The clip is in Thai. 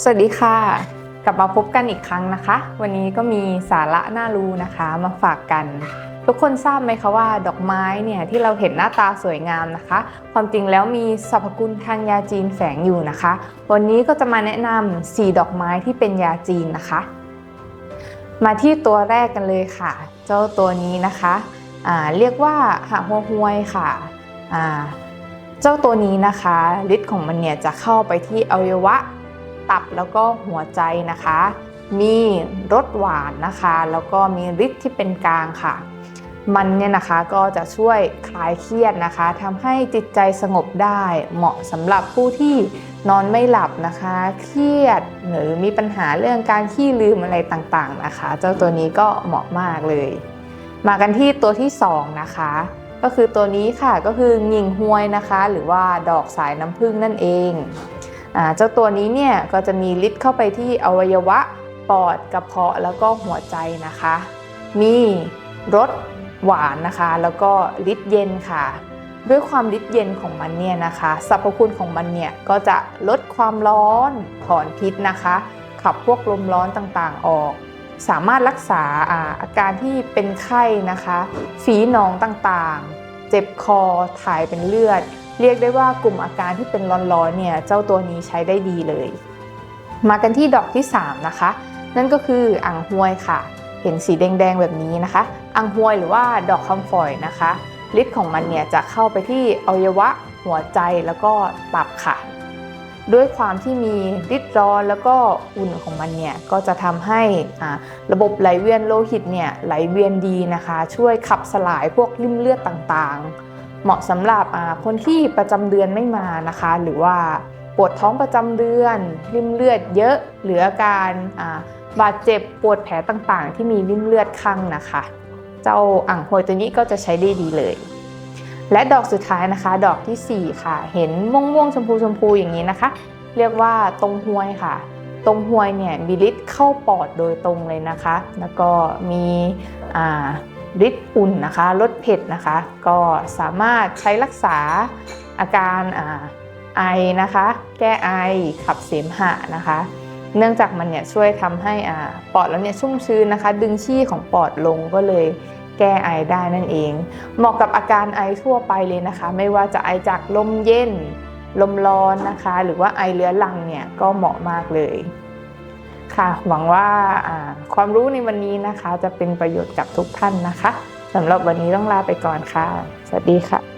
สวัสดีค่ะ กลับมาพบกันอีกครั้งนะคะ วันนี้ก็มีสาระน่ารู้นะคะมาฝากกัน ทุกคนทราบไหมคะว่าดอกไม้เนี่ยที่เราเห็นหน้าตาสวยงามนะคะ ความจริงแล้วมีสรรพคุณทางยาจีนแฝงอยู่นะคะ วันนี้ก็จะมาแนะนำ4ดอกไม้ที่เป็นยาจีนนะคะ มาที่ตัวแรกกันเลยค่ะ เจ้าตัวนี้นะคะเรียกว่าหาหัวหวยค่ะเจ้าตัวนี้นะคะฤทธิ์ของมันเนี่ยจะเข้าไปที่อวัยวะ ตับแล้วก็หัวใจนะคะ มีรสหวานนะคะ แล้วก็มีฤทธิ์ที่เป็นกลางค่ะ มันเนี่ยนะคะก็จะช่วยคลายเครียดนะคะทำให้จิตใจสงบได้ เหมาะสำหรับผู้ที่นอนไม่หลับนะคะ เครียดหรือมีปัญหาเรื่องการขี้ลืมอะไรต่างๆนะคะ เจ้าตัวนี้ก็เหมาะมากเลย มากันที่ตัวที่สองนะคะ ก็คือตัวนี้ค่ะก็คือหญิงหวยนะคะ หรือว่าดอกสายน้ำผึ้งนั่นเอง เจ้าตัวนี้เนี่ยก็จะมีฤทธิ์เข้าไปที่อวัยวะปอดกระเพาะแล้วก็หัวใจนะคะ มีรสหวานนะคะ แล้วก็ฤทธิ์เย็นค่ะ ด้วยความฤทธิ์เย็นของมันเนี่ยนะคะสรรพคุณของมันเนี่ยก็จะลดความร้อนถอนพิษนะคะ ขับพวกลมร้อนต่างๆออก สามารถรักษาอาการที่เป็นไข้นะคะ ฝีหนองต่างๆ เจ็บคอถ่ายเป็นเลือด เรียกได้ว่ากลุ่มอาการที่เป็นร้อนๆเนี่ยเจ้าตัวนี้ใช้ได้ดีเลย มากันที่ดอกที่ 3 นะคะ นั่นก็คืออ่างหวยค่ะ เห็นสีแดงๆแบบนี้นะคะอ่างหวยหรือว่าดอกคำฝอยนะคะฤทธิ์ของมันเนี่ยจะเข้าไปที่อวัยวะ หัวใจแล้วก็ตับค่ะ ด้วยความที่มีฤทธิ์ร้อนแล้วก็อุ่นของมันเนี่ยก็จะทำให้อ่าระบบไหลเวียนโลหิตเนี่ยไหลเวียนดีนะคะ ช่วยขับสลายพวกริ่มเลือดต่างๆ เหมาะสำหรับคนที่ประจำเดือนไม่มานะคะ หรือว่าปวดท้องประจำเดือนริ่มเลือดเยอะหรืออาการาบาดเจ็บปวดแผลต่างๆ ที่มีริ่มเลือดข้างนะคะ เจ้าอ่างโหวยตัวนี้ก็จะใช้ได้ดีเลย และดอกสุดท้ายนะคะ ดอกทีสี่4 ค่ะ เห็นม่วงม่วงๆชมพูชมพูอย่างนี้นะคะ เรียกว่าตรงหวยค่ะ ตรงหวยเนี่ยมีฤทธิ์เข้าปอดโดยตรงเลยนะคะ แล้วก็มีอ่า ฤทธิ์อุ่นนะคะลดเผ็ดนะคะ ก็สามารถใช้รักษาอาการอาไอนะคะ แก้ไอขับเสมหะนะคะ เนื่องจากมันเนี่ยช่วยทำให้อ่าปอดเราเนี่ยชุ่มชื้นนะคะ ดึงชี่ของปอดลงก็เลยแก้ไอได้นั่นเอง เหมาะกับอาการไอทั่วไปเลยนะคะ ไม่ว่าจะไอจากลมเย็นลมร้อนนะคะ หรือว่าไอเรื้อรังเนี่ยก็เหมาะมากเลย ค่ะ หวังว่าความรู้ในวันนี้นะคะ จะเป็นประโยชน์กับทุกท่านนะคะสำหรับวันนี้ต้องลาไปก่อนค่ะ สวัสดีค่ะ